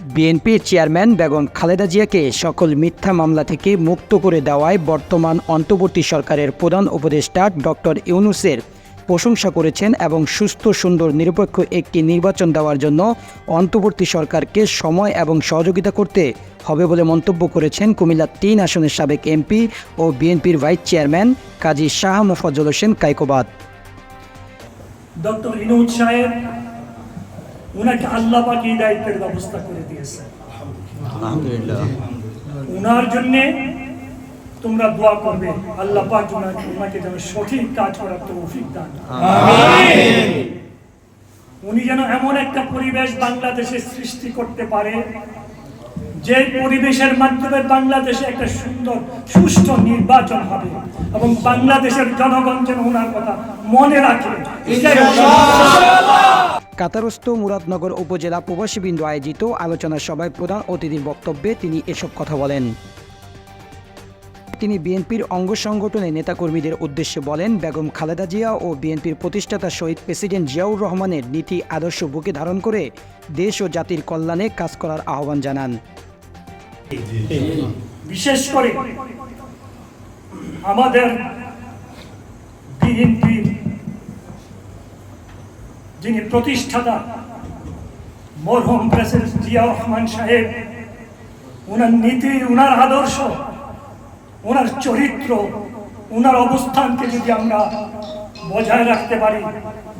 বিএনপির চেয়ারম্যান বেগম খালেদা জিয়াকে সকল মিথ্যা মামলা থেকে মুক্ত করে দেওয়ায় বর্তমান অন্তর্বর্তী সরকারের প্রধান উপদেষ্টা ডক্টর ইউনুসের প্রশংসা করেছেন এবং সুস্থ, সুন্দর, নিরপেক্ষ একটি নির্বাচন দেওয়ার জন্য অন্তর্বর্তী সরকারকে সময় এবং সহযোগিতা করতে হবে বলে মন্তব্য করেছেন কুমিল্লা তিন আসনের সাবেক এমপি ও বিএনপির vice chairman Kazi Shah Mofazzal Hossain Kaikobad. Doctor Yunus Saheb ওনাকে আল্লাহ পাক এই দায়িত্বের ব্যবস্থা করে দিয়েছে। আলহামদুলিল্লাহ। ওনার জন্য তোমরা দোয়া করবে। আল্লাহ পাক ওনাকে যেন সঠিক কাজ করার তৌফিক দান উনি যেন এমন একটা পরিবেশ বাংলাদেশে সৃষ্টি করতে পারে যে পরিবেশের মাধ্যমে বাংলাদেশে একটা সুন্দর সুষ্ঠু নির্বাচন হবে এবং বাংলাদেশের জনগণ যেন ওনার কথা মনে রাখে। এটাই কাতারস্থ মুরাদনগর উপজেলা প্রবাসীবৃন্দ আয়োজিত আলোচনা সভায় প্রধান অতিথির বক্তব্যে তিনি এসব কথা বলেন। তিনি বিএনপির অঙ্গ সংগঠনের নেতাকর্মীদের উদ্দেশ্যে বলেন, বেগম খালেদা জিয়া ও বিএনপির প্রতিষ্ঠাতা শহীদ প্রেসিডেন্ট জিয়াউর রহমানের নীতি আদর্শ বুকে ধারণ করে দেশ ও জাতির কল্যাণে কাজ করার আহ্বান জানান। বিশেষ করে আমাদের যিনি প্রতিষ্ঠাতা, মরহুম প্রেসিডেন্ট জিয়া রহমান সাহেব ওনার নীতি ওনার আদর্শ ওনার চরিত্র ওনার অবস্থানকে যদি আমরা বজায় রাখতে পারি,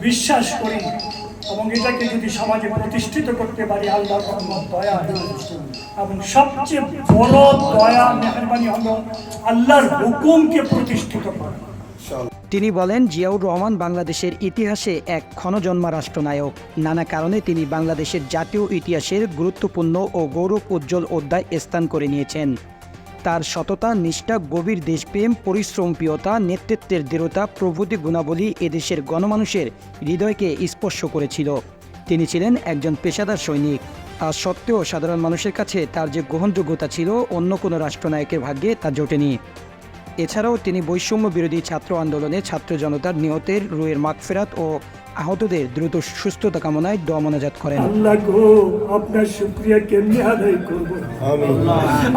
বিশ্বাস করি, এবং এটাকে যদি সমাজে প্রতিষ্ঠিত করতে পারি রহমত, দয়া, এবং সবচেয়ে বড় দয়া, মেহরবানি হল আল্লাহর হুকুমকে প্রতিষ্ঠিত করা। তিনি বলেন, জিয়াউর রহমান বাংলাদেশের ইতিহাসে এক ক্ষণজন্মা রাষ্ট্রনায়ক। নানা কারণে তিনি বাংলাদেশের জাতীয় ইতিহাসের গুরুত্বপূর্ণ ও গৌরব উজ্জ্বল অধ্যায় স্থান করে নিয়েছেন। তার সততা, নিষ্ঠা, গভীর দেশপ্রেম, পরিশ্রমপ্রিয়তা, নেতৃত্বের দৃঢ়তা, প্রভৃতি গুণাবলী এদেশের গণমানুষের হৃদয়কে স্পর্শ করেছিল। তিনি ছিলেন একজন পেশাদার সৈনিক। তা সত্ত্বেও সাধারণ মানুষের কাছে তার যে গ্রহণযোগ্যতা ছিল, অন্য কোনো রাষ্ট্রনায়কের ভাগ্যে তা জোটেনি। এছাড়াও তিনি বৈষম্য বিরোধী ছাত্র আন্দোলনে ছাত্র জনতার নিহতের রুয়ের মাগফেরাত ও আহতদের দ্রুত সুস্থতা কামনায় দোয়া মোনাজাত করেন। আল্লাহ গো আপনার শুক্রিয়া কেমনি আদায় করব?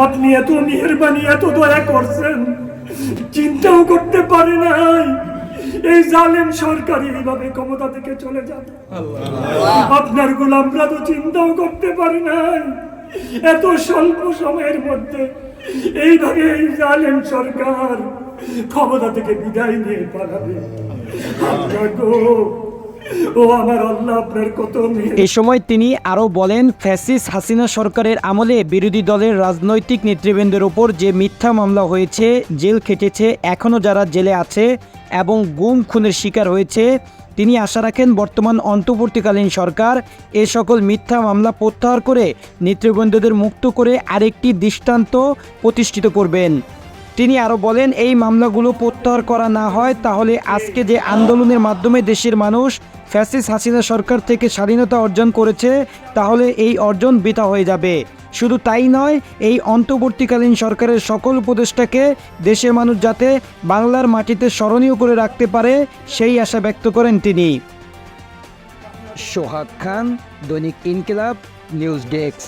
আপনি এত মেহরবানি এত দয়া করছেন চিন্তাও করতে পারে নাই। এই জালেম সরকার এইভাবে ক্ষমতা থেকে চলে যাবে। আপনার গোলামরা তো চিন্তাও করতে পারে নাই। এত স্বল্প সময়ের মধ্যে এইভাবে এই জালেম সরকার ক্ষমতা থেকে বিদায় নিয়ে পালাবে। এ সময় তিনি আরও বলেন, ফ্যাসিস হাসিনা সরকারের আমলে বিরোধী দলের রাজনৈতিক নেতৃবৃন্দের ওপর যে মিথ্যা মামলা হয়েছে, জেল খেটেছে, এখনও যারা জেলে আছে এবং গুম খুনের শিকার হয়েছে তিনি আশা রাখেন বর্তমান অন্তর্বর্তীকালীন সরকার এ সকল মিথ্যা মামলা প্রত্যাহার করে নেতৃবৃন্দদের মুক্ত করে আরেকটি দৃষ্টান্ত প্রতিষ্ঠিত করবেন। তিনি আরও বলেন, এই মামলাগুলো প্রত্যাহার করা না হয়, তাহলে আজকে যে আন্দোলনের মাধ্যমে দেশের মানুষ ফ্যাসিস হাসিনা সরকার থেকে স্বাধীনতা অর্জন করেছে, তাহলে এই অর্জন বৃথা হয়ে যাবে। শুধু তাই নয়, এই অন্তর্বর্তীকালীন সরকারের সকল উপদেষ্টাকে দেশের মানুষ যাতে বাংলার মাটিতে স্মরণীয় করে রাখতে পারে, সেই আশা ব্যক্ত করেন তিনি। সোহাগ খান, দৈনিক ইনকিলাব, নিউজ ডেস্ক।